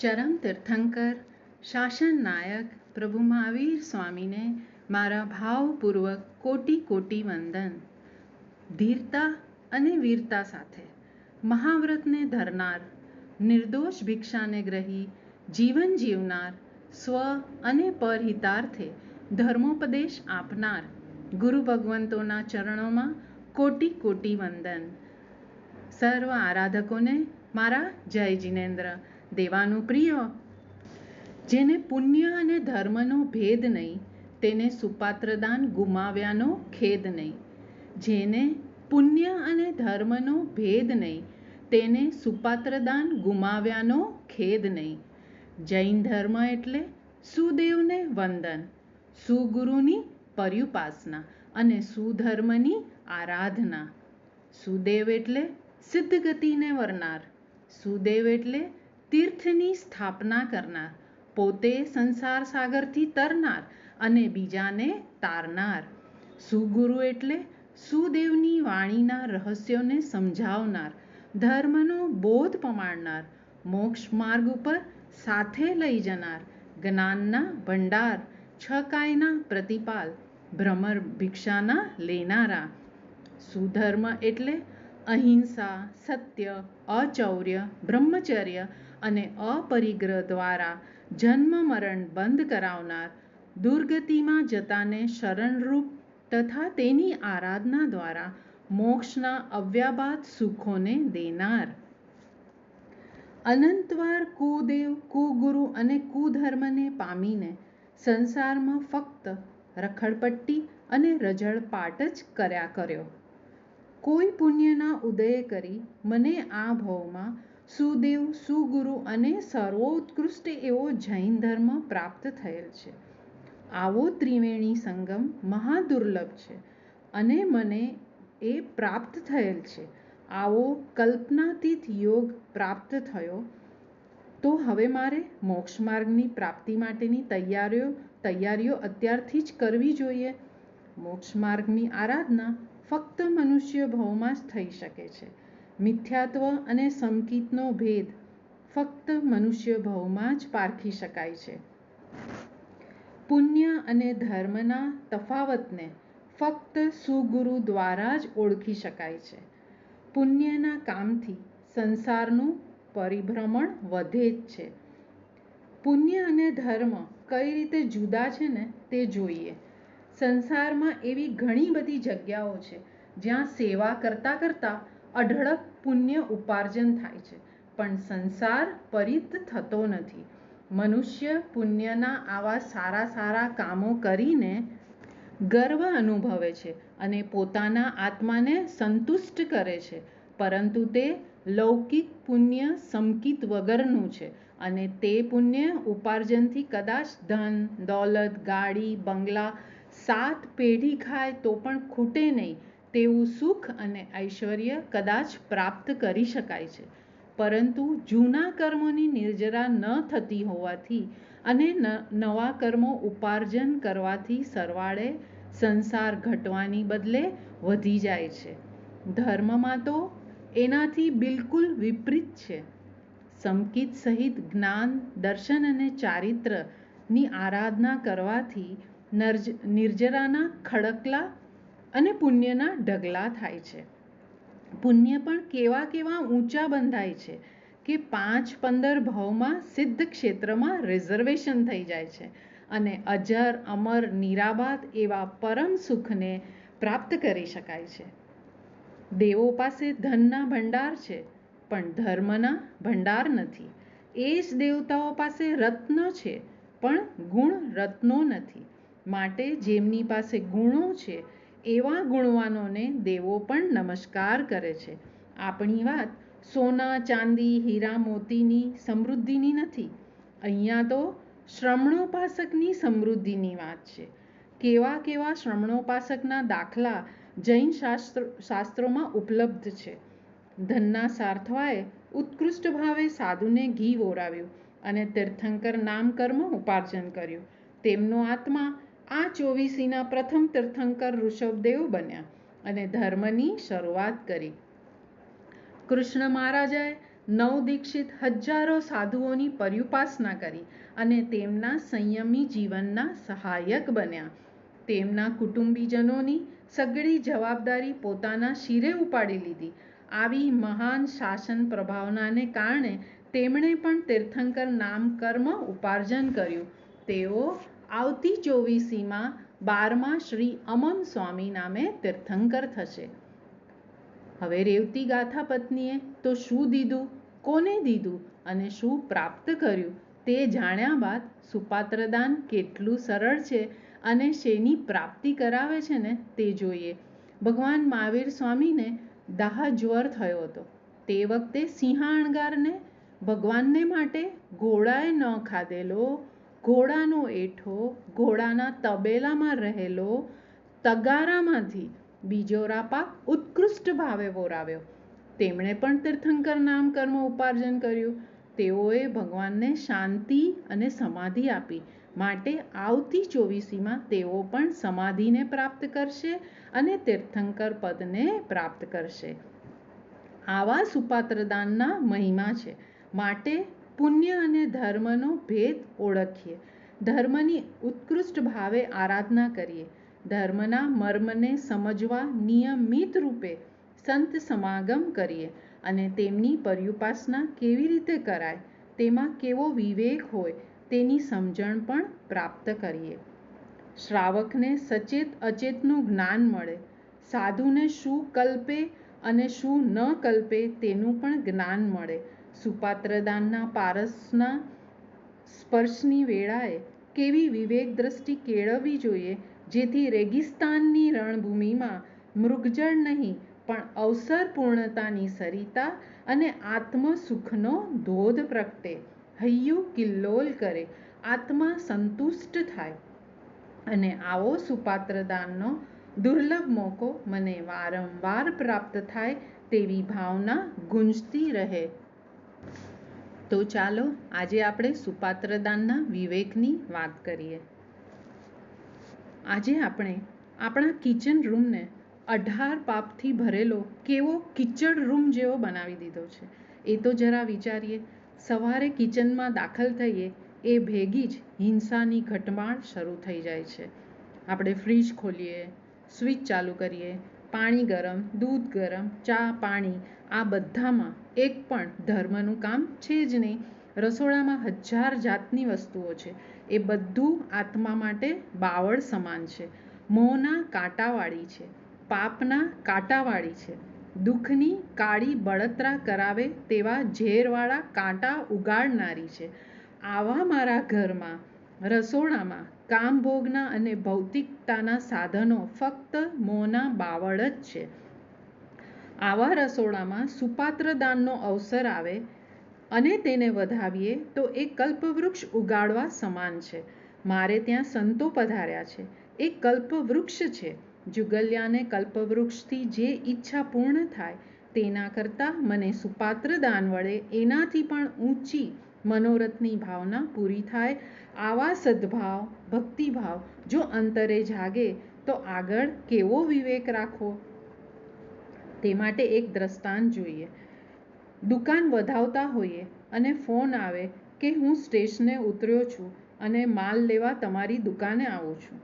ચરમ તીર્થંકર, શાસન નાયક પ્રભુ મહાવીર સ્વામીને મારા ભાવપૂર્વક કોટી કોટી વંદન. ધીરતા અને વીરતા સાથે મહાવ્રતને ધરનાર, નિર્દોષ ભિક્ષાને ગ્રહી, જીવન જીવનાર, સ્વ અને પરહિતાર્થે ધર્મોપદેશ આપનાર ગુરુ ભગવંતોના ચરણોમાં કોટી કોટી વંદન. સર્વ આરાધકોને મારા જય જીનેન્દ્ર. દેવાનું પ્રિય. જેને પુણ્ય અને ધર્મનો ભેદ નહીં, તેને સુપાત્રદાન ગુમાવ્યાનો ખેદ નહીં. જેને પુણ્ય અને ધર્મનો ભેદ નહીં, તેને સુપાત્રદાન ગુમાવ્યાનો ખેદ નહીં. જૈન ધર્મ એટલે સુદેવને વંદન, સુગુરુની પર્યુપાસના અને સુધર્મની આરાધના. સુદેવ એટલે સિદ્ધ ગતિને વરનાર. સુદેવ એટલે તીર્થની સ્થાપના કરનાર, પોતે સંસાર સાગરથી તરનાર અને બીજાને તારનાર. સુગુરુ એટલે સુદેવની વાણીના રહસ્યોને સમજાવનાર, ધર્મનો બોધ પમાડનાર, મોક્ષ માર્ગ ઉપર સાથે લઈ જનાર, જ્ઞાનના ભંડાર છકાયના પ્રતિપાલ, ભ્રમર ભિક્ષાના લેનારા. સુધર્મ એટલે અહિંસા, સત્ય અચૌર્ય બ્રહ્મચર્ય અને અપરિગ્રહ દ્વારા જન્મ મરણ બંધ કરાવનાર દુર્ગતિમાં જતાને શરણરૂપ તથા તેની આરાધના દ્વારા મોક્ષના અવ્યાબાદ સુખોને દેનાર. અનંતવાર કુદેવ, કુગુરુ અને કુધર્મને પામીને સંસારમાં ફક્ત રખડપટ્ટી અને રજળપાટ જ કર્યા કર્યો. કોઈ પુણ્યના ઉદય કરી મને આ ભવમાં સુદેવ, સુગુરુ અને સર્વોત્કૃષ્ટ એવો જૈન ધર્મ પ્રાપ્ત થયેલ છે. આવો ત્રિવેણી સંગમ મહાદુર્લભ છે અને મને એ પ્રાપ્ત થયેલ છે. આવો કલ્પનાતીત યોગ પ્રાપ્ત થયો. તો હવે મારે મોક્ષ માર્ગની પ્રાપ્તિ માટેની તૈયારીઓ તૈયારીઓ અત્યારથી જ કરવી જોઈએ. મોક્ષ માર્ગની આરાધના ફક્ત મનુષ્ય ભવમાં જ થઈ શકે છે. મિથ્યાત્વ અને સમકિતનો ભેદ ફક્ત મનુષ્ય ભવમાં જ પારખી શકાય છે. પુણ્ય અને ધર્મના તફાવતને ફક્ત સુગુરુ દ્વારા જ ઓળખી શકાય છે. પુણ્યના કામથી સંસારનું પરિભ્રમણ વધે જ છે. પુણ્ય અને ધર્મ કઈ રીતે જુદા છે ને તે જોઈએ. સંસારમાં એવી ઘણી બધી જગ્યાઓ છે જ્યાં સેવા કરતાં કરતાં અઢળક પુણ્ય ઉપાર્જન થાય છે. પણ સંસાર પરિત થતો નથી. મનુષ્ય પુણ્યના આવા સારા સારા કામો કરીને ગર્વ અનુભવે છે અને પોતાના આત્માને સંતુષ્ટ કરે છે. પરંતુ તે લૌકિક પુણ્ય સમકિત વગરનું છે અને તે પુણ્ય ઉપાર્જનથી કદાચ ધન, દોલત, ગાડી, બંગલા, સાત પેઢી ખાય તો પણ ખૂટે નહીં. તેવું સુખ અને ઐશ્વર્ય કદાચ પ્રાપ્ત કરી શકાય છે. પરંતુ જૂના કર્મોની નિર્જરા ન થતી હોવાથી અને નવા કર્મો ઉપાર્જન કરવાથી સરવાળે સંસાર ઘટવાની બદલે વધી જાય છે. ધર્મમાં તો એનાથી બિલકુલ વિપરીત છે. સમકિત સહિત જ્ઞાન, દર્શન અને ચારિત્રની આરાધના કરવાથી નર્જ, નિર્જરાના ખડકલા અને પુણ્યના ઢગલા થાય છે. પુણ્ય પણ કેવા કેવા ઊંચા બંધાય છે કે પાંચ પંદર ભાવમાં સિદ્ધ ક્ષેત્રમાં રિઝર્વેશન થઈ જાય છે અને અજર, અમર નિરાબાદ એવા પરમ સુખને પ્રાપ્ત કરી શકાય છે. દેવો પાસે ધનના ભંડાર છે, પણ ધર્મના ભંડાર નથી. એ જ દેવતાઓ પાસે રત્ન છે, પણ ગુણ રત્નો નથી. માટે જેમની પાસે ગુણો છે એવા ગુણવાનોને દેવો પણ નમસ્કાર કરે છે. આપણી વાત સોના, ચાંદી, હીરા, મોતીની સમૃદ્ધિની નથી. અહીંયા તો શ્રમણોપાસકની સમૃદ્ધિની વાત છે. કેવા કેવા શ્રમણોપાસકના દાખલા જૈન શાસ્ત્ર, શાસ્ત્રોમાં ઉપલબ્ધ છે. ધનના સાર્થવાએ ઉત્કૃષ્ટ ભાવે સાધુને ઘી ઓરાવ્યું અને તીર્થંકર નામ કર્મ ઉપાર્જન કર્યું. તેમનો આત્મા આ ચોવીસીના પ્રથમ તીર્થંકર ઋષભદેવ બન્યા અને ધર્મની શરૂઆત કરી. કૃષ્ણ મહારાજાએ નવદીક્ષિત હજારો સાધુઓની પર્યુપાસના કરી અને તેમના સંયમી જીવનના સહાયક બન્યા. તેમના કુટુંબીજનોની સઘળી જવાબદારી પોતાના શિરે ઉપાડી લીધી. આવી મહાન શાસન પ્રભાવનાને કારણે તેમણે પણ તીર્થંકર નામ કર્મ ઉપાર્જન કર્યું. તેઓ આવતી ચોવીસીમાં બારમા શ્રી અમન સ્વામી નામે તીર્થંકર થશે. હવે રેવતી ગાથા પત્નીએ તો શું દીધું, કોને દીધું અને શું પ્રાપ્ત કર્યું તે જાણ્યા બાદ સુપાત્રદાન કેટલું સરળ છે અને શેની પ્રાપ્તિ કરાવે છે ને તે જોઈએ. ભગવાન મહાવીર સ્વામીને દાહ જ્વર થયો હતો. તે વખતે સિંહાણગારને ભગવાનને માટે ઘોડાએ ન ખાધેલો ઘોડાનો એઠો ઘોડાના તબેલામાં રહેલો તગારામાંથી બીજો રાપા ઉત્કૃષ્ટ ભાવે વોરાવ્યો. તેમણે પણ તીર્થંકર નામ કર્મ ઉપાર્જન કર્યું. તેઓએ ભગવાનને શાંતિ અને સમાધિ આપી. માટે આવતી ચોવીસીમાં તેઓ પણ સમાધિને પ્રાપ્ત કરશે અને તીર્થંકર પદને પ્રાપ્ત કરશે. આવા સુપાત્રદાનના મહિમા છે. માટે પુણ્ય અને ધર્મનો ભેદ ઓળખીએ. ધર્મની ઉત્કૃષ્ટ ભાવે આરાધના કરીએ. ધર્મના મર્મને સમજવા નિયમિત રૂપે સંત સમાગમ કરીએ અને તેમની પર્યુપાસના કેવી રીતે કરાય, તેમાં કેવો વિવેક હોય તેની સમજણ પણ પ્રાપ્ત કરીએ. શ્રાવકને સચેત અચેતનું જ્ઞાન મળે. સાધુને શું કલ્પે અને શું ન કલ્પે તેનું પણ જ્ઞાન મળે. સુપાત્રદાનના પારસના સ્પર્શની વેળાએ કેવી વિવેક દ્રષ્ટિ કેળવવી જોઈએ, જેથી રેગિસ્તાનની રણભૂમિમાં મૃગજળ નહીં, પણ અવસર પૂર્ણતાની સરિતા અને આત્મસુખનો ધોધ પ્રગટે. હૈયું કિલ્લોલ કરે, આત્મા સંતુષ્ટ થાય. અને આવો સુપાત્રદાનનો દુર્લભ મોકો મને વારંવાર પ્રાપ્ત થાય તેવી ભાવના ગુંજતી રહે. તો ચાલો આજે આપણે સુપાત્રદાનના વિવેકની વાત કરીએ. આજે આપણે આપણા કિચન રૂમને અઢાર પાપથી ભરેલો કેવો કિચડ રૂમ જેવો બનાવી દીધો છે. એ તો જરા વિચારીએ, સવારે કિચનમાં દાખલ થઈએ એ ભેગી જ હિંસાની ઘટમાળ શરૂ થઈ જાય છે. આપણે ફ્રીજ ખોલીએ, સ્વિચ ચાલુ કરીએ, પાણી ગરમ, દૂધ ગરમ, ચા, પાણી, આ બધામાં એક પણ ધર્મનું કામ છે જ નહીં. રસોડામાં હજાર જાતની વસ્તુઓ છે. એ બધું આત્મા માટે બાવળ સમાન છે. મોંના કાંટાવાળી છે. પાપના કાંટાવાળી છે. દુઃખની કાળી બળતરા કરાવે તેવા ઝેરવાળા કાંટા ઉગાડનારી છે. આવા મારા ઘરમાં, રસોડામાં કામભોગના અને ભૌતિકતાના સાધનો ફક્ત મોંના બાવળ જ છે. આવા રસોડામાં સુપાત્ર દાનનો અવસર આવે અને તેને વધાવીએ, તો એ કલ્પવૃક્ષ ઉગાડવા સમાન છે. મારે ત્યાં સંતો પધાર્યા છે. એ કલ્પવૃક્ષ છે. જુગલ્યાને કલ્પવૃક્ષથી જે ઈચ્છા પૂર્ણ થાય, તેના કરતાં મને સુપાત્ર દાન વડે એનાથી પણ ઊંચી મનોરથની ભાવના પૂરી થાય. આવા સદ્ભાવ, ભક્તિભાવ જો અંતરે જાગે, તો આગળ કેવો વિવેક રાખવો? તે માટે એક દ્રષ્ટાંત જોઈએ. દુકાન વધાવતા હોઈએ અને ફોન આવે કે હું સ્ટેશને ઉતર્યો છું અને માલ લેવા તમારી દુકાને આવું છું.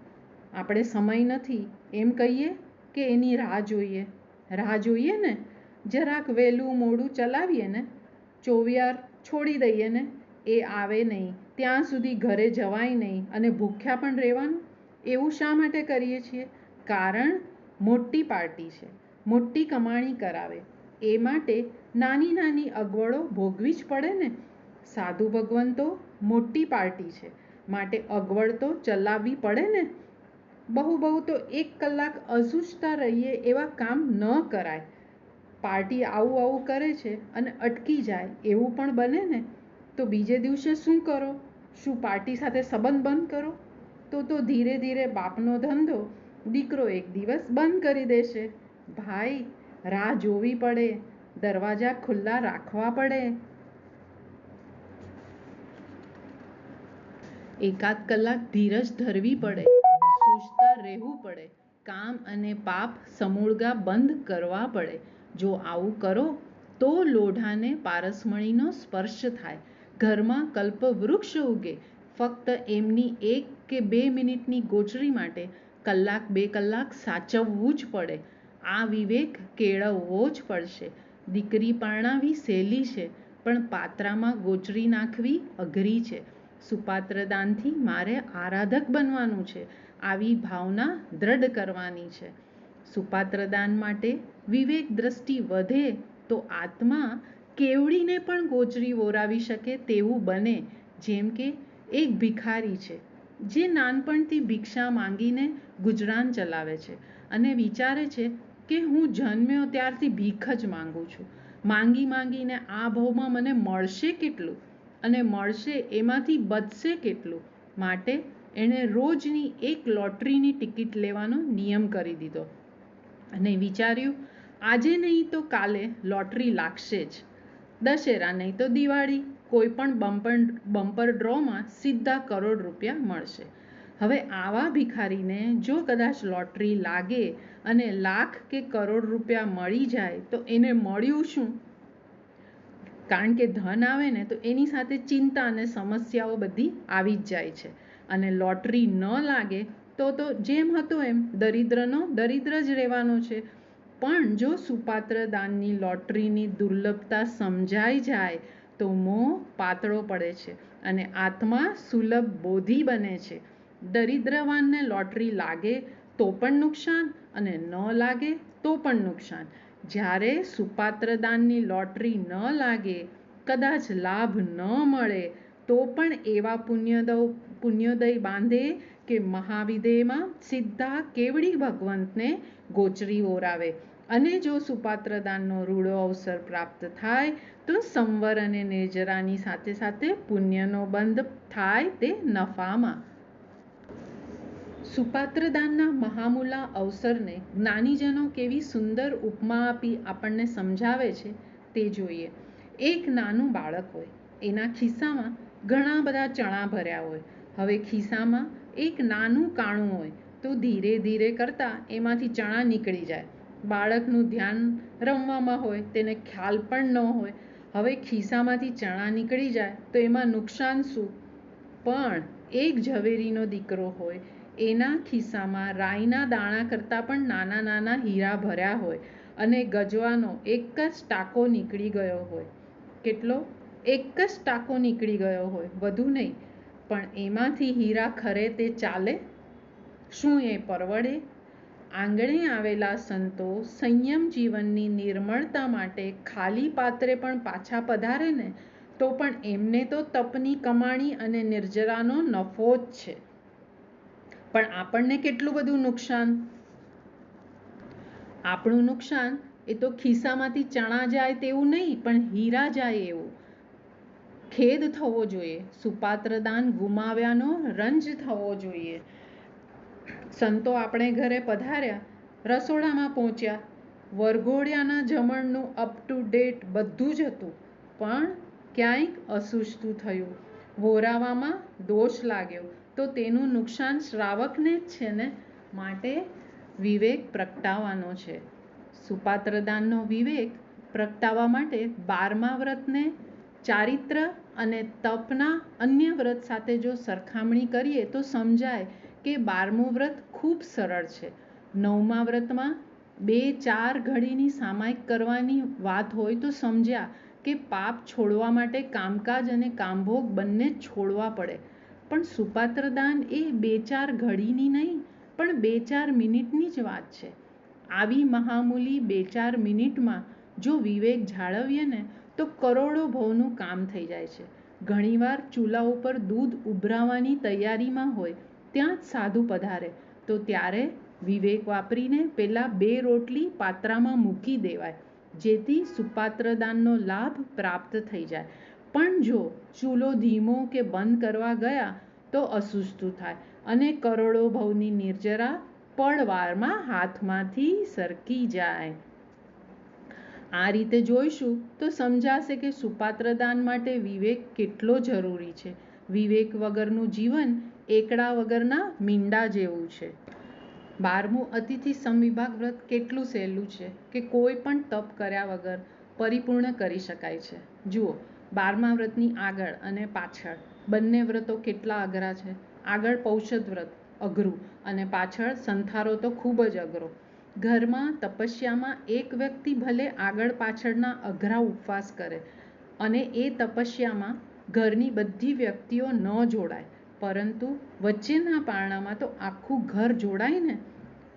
આપણે સમય નથી, એમ કહીએ કે એની રાહ જોઈએ. રાહ જોઈએ ને? જરાક વહેલું મોડું ચલાવીએ ને? ચોવિયાર છોડી દઈએ ને? એ આવે નહીં. ત્યાં સુધી ઘરે જવાય નહીં અને ભૂખ્યા પણ રહેવાનું? એવું શા માટે કરીએ છીએ? કારણ મોટી પાર્ટી છે. મોટી કમાણી કરાવે. એ માટે નાની નાની અગવડો ભોગવી જ પડે ને? સાધુ ભગવંતો મોટી પાર્ટી છે. માટે અગવડ તો ચલાવવી પડે ને? બહુ બહુ તો એક કલાક અસૂચતા રહીએ એવા કામ ન કરાય. પાર્ટી આવું આવું કરે છે અને અટકી જાય, એવું પણ બને ને? તો બીજે દિવસે શું કરો? શું પાર્ટી સાથે સંબંધ બંધ કરો? તો તો ધીરે ધીરે બાપનો ધંધો, દીકરો એક દિવસ બંધ કરી દેશે. ભાઈ, રાહ જોવી પડે, દરવાજા ખુલ્લા રાખવા પડે. એકાદ કલાક ધીરજ ધરવી પડે સૂઝતા રહેવું પડે, કામ અને પાપ સમૂળગા બંધ કરવા પડે. જો આવું કરો, તો લોઢાને પારસમણીનો સ્પર્શ થાય. ઘરમાં કલ્પ વૃક્ષ ઉગે, ફક્ત એમની એક કે બે મિનિટની ગોચરી માટે કલાક બે કલાક સાચવવું જ પડે. આ વિવેક કેળવવો જ પડશે. દીકરી પરણાવી સહેલી છે, પણ પાત્રામાં ગોચરી નાખવી અઘરી છે. સુપાત્રદાનથી મારે આરાધક બનવાનું છે, આવી ભાવના દ્રઢ કરવાની છે. સુપાત્રદાન માટે વિવેક દ્રષ્ટિ વધે તો આત્મા કેવડીને પણ ગોચરી ઓરાવી શકે તેવું બને, જેમ કે એક ભિખારી છે, જે નાનપણથી ભિક્ષા માંગીને ગુજરાન ચલાવે છે અને વિચારે છે કે હું જન્મ્યો ત્યારથી ભીખ જ માંગુ છું. માંગી માંગીને આ ભાવમાં મને મળશે કેટલું? અને મળશે એમાંથી બચશે કેટલું? માટે એણે રોજની એક લોટરીની ટિકિટ લેવાનો નિયમ કરી દીધો. અને વિચાર્યું, આજે નહીં તો કાલે લોટરી લાગશે જ. દશેરા નહીં તો દિવાળી. કોઈ પણ બમ્પર બમ્પર ડ્રોમાં સીધા કરોડ રૂપિયા મળશે. હવે આવા ભિખારીને જો કદાચ લોટરી લાગે અને લાખ કે કરોડ રૂપિયા મળી જાય, તો એને મળ્યું શું? કારણ કે ધન આવે ને, તો એની સાથે ચિંતા અને સમસ્યાઓ બધી આવી જ જાય છે. અને લોટરી ન લાગે, તો તો જેમ હતો એમ, દરિદ્રનો દરિદ્ર જ રહેવાનો છે. પણ જો સુપાત્ર દાનની લોટરીની દુર્લભતા સમજાઈ જાય, તો મોહ પાતળો પડે છે અને આત્મા સુલભ બોધી બને છે. દરિદ્રવાનને લોટરી લાગે તો પણ નુકસાન અને ન લાગે તો પણ નુકસાન. જ્યારે સુપાત્રદાનની લોટરી ન લાગે, કદાચ લાભ ન મળે, તો પણ એવા પુણ્યદવ, પુણ્યોદય બાંધે કે મહાવિદેયમાં સીધા કેવડી ભગવંતને ગોચરી ઓરાવે. અને જો સુપાત્રદાનનો રૂડો અવસર પ્રાપ્ત થાય, તો સંવર અને નિર્જરાની સાથે સાથે પુણ્યનો બંધ થાય તે નફામાં. સુપાત્રદાનના મહામૂલા અવસરને જ્ઞાનીજનો કેવી સુંદર ઉપમા આપી આપણને સમજાવે છે તે જોઈએ. એક નાનું બાળક હોય, એના ખિસ્સામાં ઘણા બધા ચણા ભર્યા હોય. હવે ખિસ્સામાં એક નાનું કાણું હોય, તો ધીરે ધીરે કરતાં એમાંથી ચણા નીકળી જાય. બાળકનું ધ્યાન રમવામાં હોય, તેને ખ્યાલ પણ ન હોય. હવે ખિસ્સામાંથી ચણા નીકળી જાય, તો એમાં નુકસાન શું? પણ એક ઝવેરીનો દીકરો હોય એના ખિસ્સામાં રાઈના દાણા કરતાં પણ નાના નાના હીરા ભર્યા હોય અને ગજવાનો એક જ ટાંકો નીકળી ગયો હોય. કેટલો? એક જ ટાંકો નીકળી ગયો હોય, વધુ નહીં. પણ એમાંથી હીરા ખરે તે ચાલે? શું એ પરવડે? આંગણે આવેલા સંતો સંયમ જીવનની નિર્મળતા માટે ખાલી પાત્રે પણ પાછા પધારે ને, તો પણ એમને તો તપની કમાણી અને નિર્જરાનો નફો જ છે. પણ આપણને કેટલું બધું નુકસાન? આપણું નુકસાન એ તો ખિસ્સામાંથી ચણા જાય તેવું નહીં, પણ હીરા જાય એવું. ખેદ થવો જોઈએ, સુપાત્રદાન ગુમાવ્યાનો રંજ થવો જોઈએ. સંતો આપણે ઘરે પધાર્યા, રસોડામાં પહોંચ્યા. વરઘોડિયાના જમણનું અપ ટુ ડેટ બધું જ હતું, પણ ક્યાંયક અસુસ્તું થયું. વોરાવામાં દોષ લાગ્યો. તો તેનું નુકસાન શ્રાવકને જ છે ને? માટે વિવેક પ્રગટાવવાનો છે. સુપાત્રદાનનો વિવેક પ્રગટાવવા માટે બારમા વ્રતને ચારિત્ર અને તપના અન્ય વ્રત સાથે જો સરખામણી કરીએ તો સમજાય કે બારમું વ્રત ખૂબ સરળ છે. નવમા વ્રતમાં બે ચાર ઘડીની સામાયિક કરવાની વાત હોય તો સમજ્યા કે પાપ છોડવા માટે કામકાજ અને કામભોગ બંને છોડવા પડે. પણ સુપાત્રદાન એ બે ચાર ઘડીની નહીં, પણ બે ચાર મિનિટની જ વાત છે. આવી મહામૂલી બે ચાર મિનિટમાં જો વિવેક જાળવીએ ને, તો કરોડો ભવનું કામ થઈ જાય છે. ઘણીવાર ચૂલા ઉપર દૂધ ઉભરાવાની તૈયારીમાં હોય, ત્યાં જ સાધુ પધારે. તો ત્યારે વિવેક વાપરીને પેલા બે રોટલી પાત્રામાં મૂકી દેવાય, જેથી સુપાત્રદાનનો લાભ પ્રાપ્ત થઈ જાય. પણ જો ચૂલો ધીમો કે બંધ કરવા ગયા, તો અસુસ્તું થાય અને કરોડો ભવની નિર્જરા પળવારમાં હાથમાંથી સરકી જાય. આ રીતે જોઈશું તો સમજાશે કે સુપાત્રદાન માટે વિવેક કેટલો જરૂરી છે. વિવેક વગરનું જીવન એકડા વગરના મીંડા જેવું છે. બારમું અતિથિ સમવિભાગ વ્રત કેટલું સહેલું છે કે કોઈ પણ તપ કર્યા વગર પરિપૂર્ણ કરી શકાય છે. જુઓ બારમા વ્રતની આગળ અને પાછળ. બંને વ્રતો કેટલા અઘરા છે? આગળ પૌષદ વ્રત, અઘરું, અને પાછળ સંથારો તો ખૂબ જ અઘરો. ઘરમાં તપસ્યામાં એક વ્યક્તિ ભલે આગળ પાછળના અઘરા ઉપવાસ કરે, અને એ તપસ્યામાં ઘરની બધી વ્યક્તિઓ ન જોડાય, પરંતુ વચ્ચેના પારણામાં તો આખું ઘર જોડાય ને?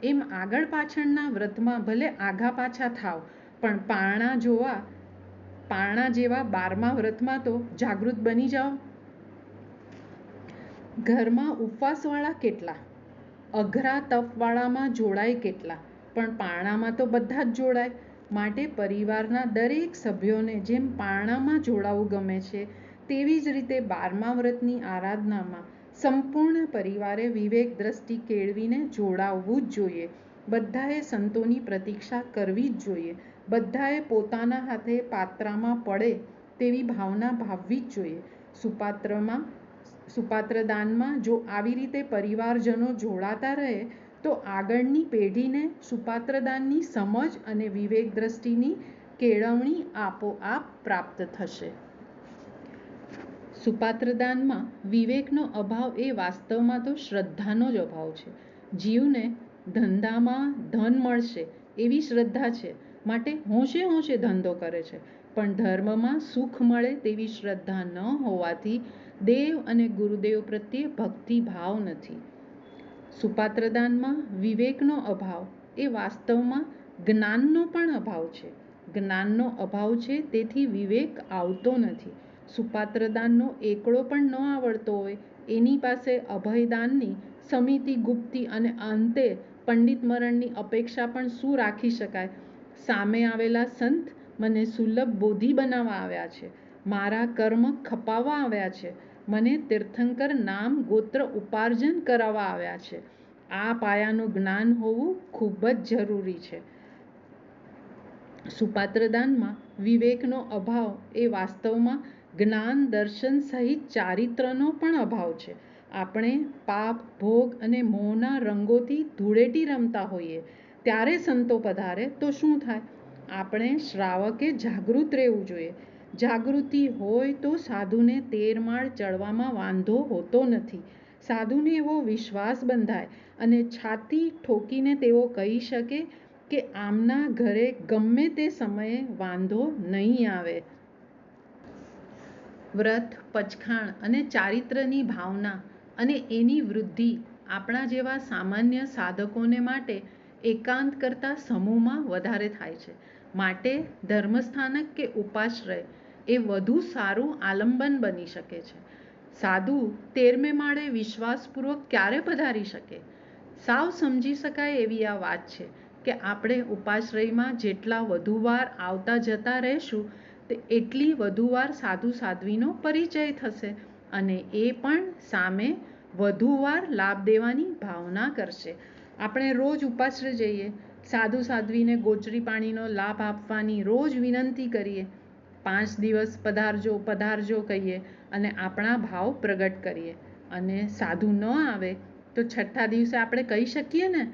એમ આગળ પાછળના વ્રતમાં ભલે આઘા પાછા થાવ, પણ પારણા જોવા પારણા જેવા બારમા વ્રતમાં તો જાગૃત બની જાઓ. ઘરમાં ઉપવાસવાળા કેટલા? અઘરા તપવાળામાં જોડાય કેટલા? પણ પારણામાં તો બધા જ જોડાય. માટે પરિવારના દરેક સભ્યોને જેમ પારણામાં જોડાવું ગમે છે, તેવી જ રીતે બારમા વ્રતની આરાધનામાં સંપૂર્ણ પરિવારે વિવેક દ્રષ્ટિ કેળવીને જોડાવવું જ જોઈએ. બધાએ સંતોની પ્રતીક્ષા કરવી જ જોઈએ. બધાએ પોતાના હાથે પાત્રામાં પડે તેવી ભાવના ભાવવી જ જોઈએ. સુપાત્રમાં, સુપાત્રદાનમાં જો આવી રીતે પરિવારજનો જોડાતા રહે, તો આગળની પેઢીને સુપાત્રદાનની સમજ અને વિવેક દ્રષ્ટિની કેળવણી આપોઆપ પ્રાપ્ત થશે. સુપાત્રદાનમાં વિવેકનો અભાવ એ વાસ્તવમાં તો શ્રદ્ધાનો જ અભાવ છે. જીવને ધંધામાં ધન મળશે એવી શ્રદ્ધા છે. માટે હોંશે હોંશે ધંધો કરે છે. પણ ધર્મમાં સુખ મળે તેવી શ્રદ્ધા ન હોવાથી દેવ અને ગુરુદેવ પ્રત્યે ભક્તિભાવ નથી. સુપાત્રદાનમાં વિવેકનો અભાવ એ વાસ્તવમાં જ્ઞાનનો પણ અભાવ છે. જ્ઞાનનો અભાવ છે તેથી વિવેક આવતો નથી. સુપાત્રદાનનો એકડો પણ ન આવડતો હોય એની પાસે અભયદાનની સમિતિ ગુપ્તી અને અંતે પંડિત મરણની અપેક્ષા પણ શું રાખી શકાય? સામે આવેલા સંત મને સુલભ બોધિ બનાવવા આવ્યા છે. મારા કર્મ ખપાવવા આવ્યા છે. મને તીર્થંકર નામ ગોત્ર ઉપાર્જન કરાવવા આવ્યા છે. આ પાયાનું જ્ઞાન હોવું ખૂબ જ જરૂરી છે. સુપાત્રદાનમાં વિવેકનો અભાવ એ વાસ્તવમાં જ્ઞાન દર્શન સહિત ચારિત્રનો પણ અભાવ છે. આપણે પાપ, ભોગ અને મોહના રંગોથી ધૂળેટી રમતા હોઈએ. ત્યારે સંતો પધારે તો શું થાય? આપણે શ્રાવકે જાગૃત રહેવું જોઈએ. જાગૃતિ હોય તો સાધુને તેર માળ ચડવામાં વાંધો હોતો નથી. સાધુને એવો વિશ્વાસ બંધાય અને છાતી ઠોકીને તેઓ કહી શકે કે આમના ઘરે ગમે તે સમયે વાંધો નહીં આવે. વ્રત, પચખાણ અને ચારિત્રની ભાવના અને એની વૃદ્ધિ આપણા જેવા સામાન્ય સાધકોને માટે એકાંત કરતાં સમૂહમાં વધારે થાય છે. માટે ધર્મસ્થાનક કે ઉપાશ્રય એ વધુ સારું આલંબન બની શકે છે. સાધુ તેરમે માળે વિશ્વાસપૂર્વક ક્યારે પધારી શકે? સાવ સમજી શકાય એવી આ વાત છે કે આપણે ઉપાશ્રયમાં જેટલા વધુ વાર આવતા જતા રહેશું, તે એટલી વધુ વાર સાધુ સાધ્વીનો પરિચય થશે અને એ પણ સામે વધુ વાર લાભ દેવાની ભાવના કરશે. આપણે રોજ ઉપાશ્ર જઈએ, સાધુ સાધ્વીને ગોચરી પાણીનો લાભ આપવાની રોજ વિનંતી કરીએ, પાંચ દિવસ પધારજો પધારજો કહીએ અને આપણા ભાવ પ્રગટ કરીએ. અને સાધુ ન આવે તો છઠ્ઠા દિવસે આપણે કહી શકીએ ને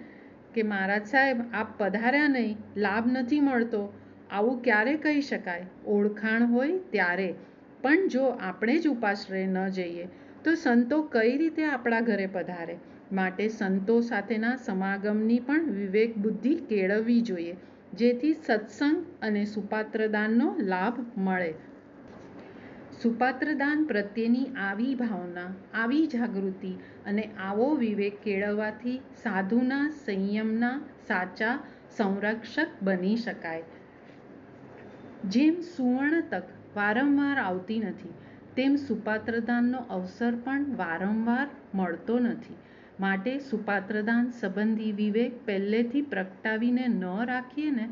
કે મહારાજ સાહેબ, આપ પધાર્યા નહીં, લાભ નથી મળતો, આવું ક્યારે કહી શકાય? ઓળખાણ હોય ત્યારે. પણ જો આપણે જ ઉપાશ્રય ન જઈએ, તો સંતો કઈ રીતે આપણા ઘરે પધારે? માટે સંતો સાથેના સમાગમની પણ વિવેક બુદ્ધિ કેળવવી જોઈએ, જેથી સત્સંગ અને સુપાત્રદાનનો લાભ મળે. સુપાત્રદાન પ્રત્યેની આવી ભાવના, આવી જાગૃતિ અને આવો વિવેક કેળવવાથી સાધુના, સંયમના સાચા સંરક્ષક બની શકાય. જેમ સુવર્ણ તક વારંવાર આવતી નથી, તેમ સુપાત્રદાનનો અવસર પણ વારંવાર મળતો નથી. માટે સુપાત્રદાન સંબંધી વિવેક પહેલેથી પ્રગટાવીને ન રાખીએ ને,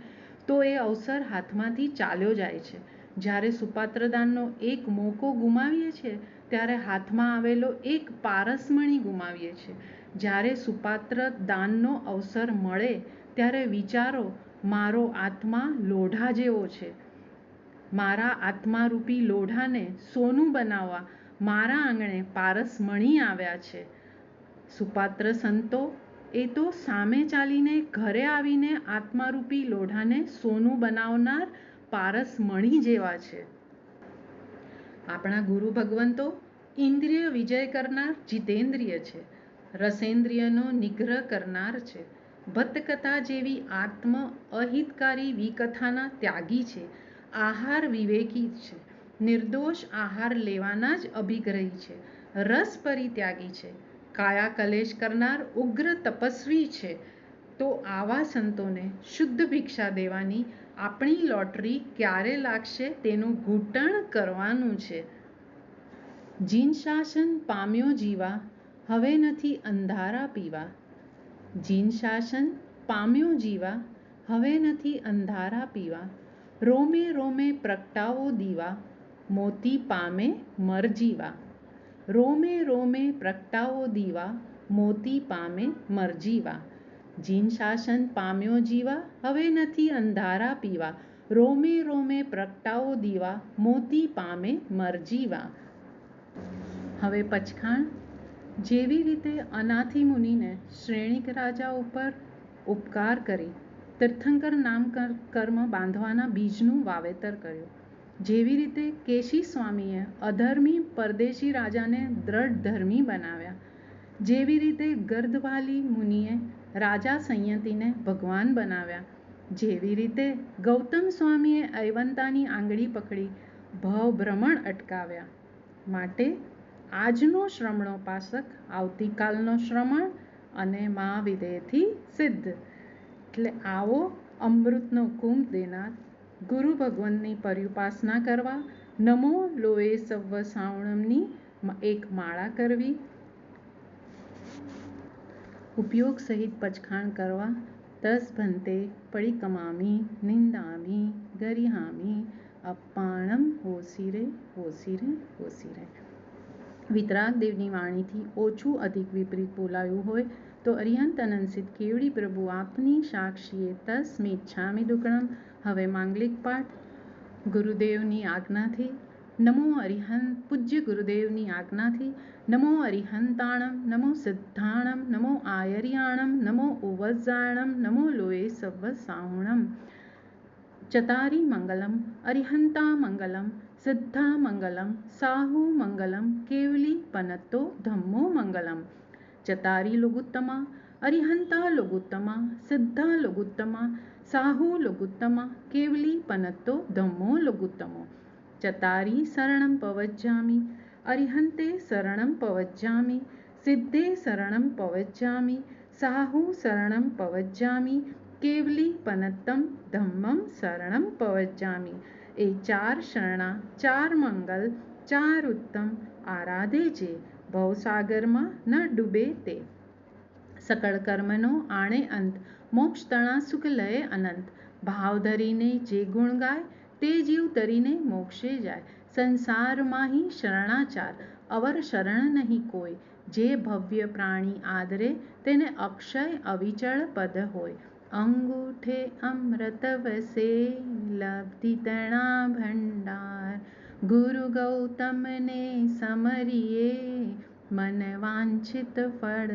તો એ અવસર હાથમાંથી ચાલ્યો જાય છે. જ્યારે સુપાત્રદાનનો એક મોકો ગુમાવીએ છીએ ત્યારે હાથમાં આવેલો એક પારસમણી ગુમાવીએ છીએ જ્યારે સુપાત્ર દાનનો અવસર મળે, ત્યારે વિચારો, મારો આત્મા લોઢા જેવો છે. મારા આત્મારૂપી લોઢાને સોનું બનાવવા મારા આંગણે પારસમણી આવ્યા છે. સુપાત્ર સંતો એ તો સામે ચાલીને ઘરે આવીને આત્મારૂપી લોઢાને સોનું બનાવનાર પારસ મણી જેવા છે. આપણા ગુરુ ભગવંતો ઇન્દ્રિય વિજય કરનાર જીતેન્દ્રિય છે. રસેન્દ્રિયનો નિગ્રહ કરનાર છે. ભટ્ટકથા જેવી આત્મ અહિતકારી વિકથાના ત્યાગી છે. આહાર વિવેકી છે. નિર્દોષ આહાર લેવાના જ અભિગ્રહી છે. રસ પરિત્યાગી છે. કાયા કલેશ કરનાર ઉગ્ર તપસ્વી છે. તો આવા સંતોને શુદ્ધ ભિક્ષા દેવાની આપણી લોટરી ક્યારે લાગશે તેનું ઘૂંટણ કરવાનું છે. જીન શાસન પામ્યો જીવા, હવે નથી અંધારા પીવા. જીન શાસન પામ્યો જીવા, હવે નથી અંધારા પીવા. રોમે રોમે પ્રગટાવો દીવા, મોતી પામે મરજીવા રોમે રોમે પ્રગટાવો દીવા, મોતી પામે મરજીવા જીન શાસન પામ્યો જીવા, હવે નથી અંધારા પીવા. રોમે રોમે પ્રગટાવો દીવા, મોતી પામે મરજીવા હવે પચખાણ જેવી રીતે અનાથી મુનિને શ્રેણિક રાજા ઉપર ઉપકાર કરી, તીર્થંકર નામ કર્મ બાંધવાના બીજનું વાવેતર કર્યું. જેવી રીતે કેશી સ્વામીએ અધર્મી પરદેશી રાજાને દ્રઢ ધર્મી બનાવ્યા, જેવી રીતે ગર્દવાલી મુનિએ રાજા સંયતિને ભગવાન બનાવ્યા, જેવી રીતે ગૌતમ સ્વામીએ ઐવંતાની આંગળી પકડી ભવભ્રમણ અટકાવ્યા. માટે આજનો શ્રમણોપાસક આવતીકાલનો શ્રમણ અને મહાવિદેથી સિદ્ધ. એટલે આવો અમૃતનો કુંભ દેનાર ગુરુ ભગવાનની પર્યુપાસના કરવા, નમો લોએ સવ્વ સાવણમની એક માળા કરવી. ઉપયોગ સહિત પચખાણ કરવા, તસ ભંતે પડિકમામી નિંદામી, ગરિહામી અપાણમ હોસીરે હોસીરે હોસીરે વિતરાગ દેવની વાણીથી ઓછું અધિક વિપરીત બોલાયું હોય તો અરિહંત અનંસિત કેવડી પ્રભુ આપની સાક્ષીએ તસ્મિચ્છામી દુકણમ હવે માંગલિક પાઠ, ગુરુદેવની આજ્ઞાથી, નમો અરિહં પૂજ્ય ગુરુદેવની આજ્ઞાથી, નમો અરિહંતાણમ, નમો સિદ્ધાણમ, નમો આયર્યાણમ, નમો ઉવજ્જાણમ નમો લોએ સવ્વ સાહુણમ ચતારી મંગલમ, અરિહંતા મંગલમ, સિદ્ધા મંગલમ, સાહુ મંગલમ, કેવલી પનતો ધમ્મો મંગલમ. ચતારી લઘુત્તમા અરિહંતા લઘુત્તમા સિદ્ધા લુગુત્તમા સાહુ લુગુત્તમા કેવલી પનતો ધમ્મો લુગુત્તમો. ચતારી શરણં પવજ્જામિ, અરિહંતે શરણં પવજ્જામિ, સિદ્ધે શરણં પવજ્જામિ, સાહુ શરણં પવજ્જામી, કેવલી પનત્તમ ધમ્મમ શરણમ પવજ્જામી. એ ચાર શરણા, ચાર મંગલ, ચાર ઉત્તમ આરાધે જે ભવસાગરમાં ન ડૂબે તે. સકળ કર્મનો આણે અંત મોક્ષ તણા લય અનંત. ભાવ ધરીને જે ગુણ ગાય, તે જીવ તરીને મોક્ષે જાય. સંસારમાંહી શરણાચાર, અવર શરણ નહીં કોઈ. જે ભવ્ય પ્રાણી આદરે, તેને અક્ષય અવિચળ પદ હોય. અંગૂઠે અમૃત વસે, લબ્ધિ તણા ભંડાર. ગુરુ ગૌતમને સમરીએ, મન વાંછિત ફળ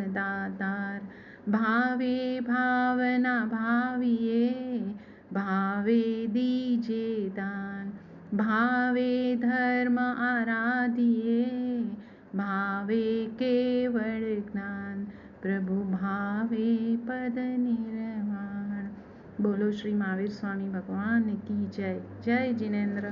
દાતાર ભાવે ભાવના ભાવીએ ભાવે દીજે દાન ભાવે ધર્મ આરાધીએ ભાવે કેવળ જ્ઞાન પ્રભુ ભાવે પદ નિર્વાણ બોલો શ્રી મહાવીર સ્વામી ભગવાન કી જય જય જિનેન્દ્ર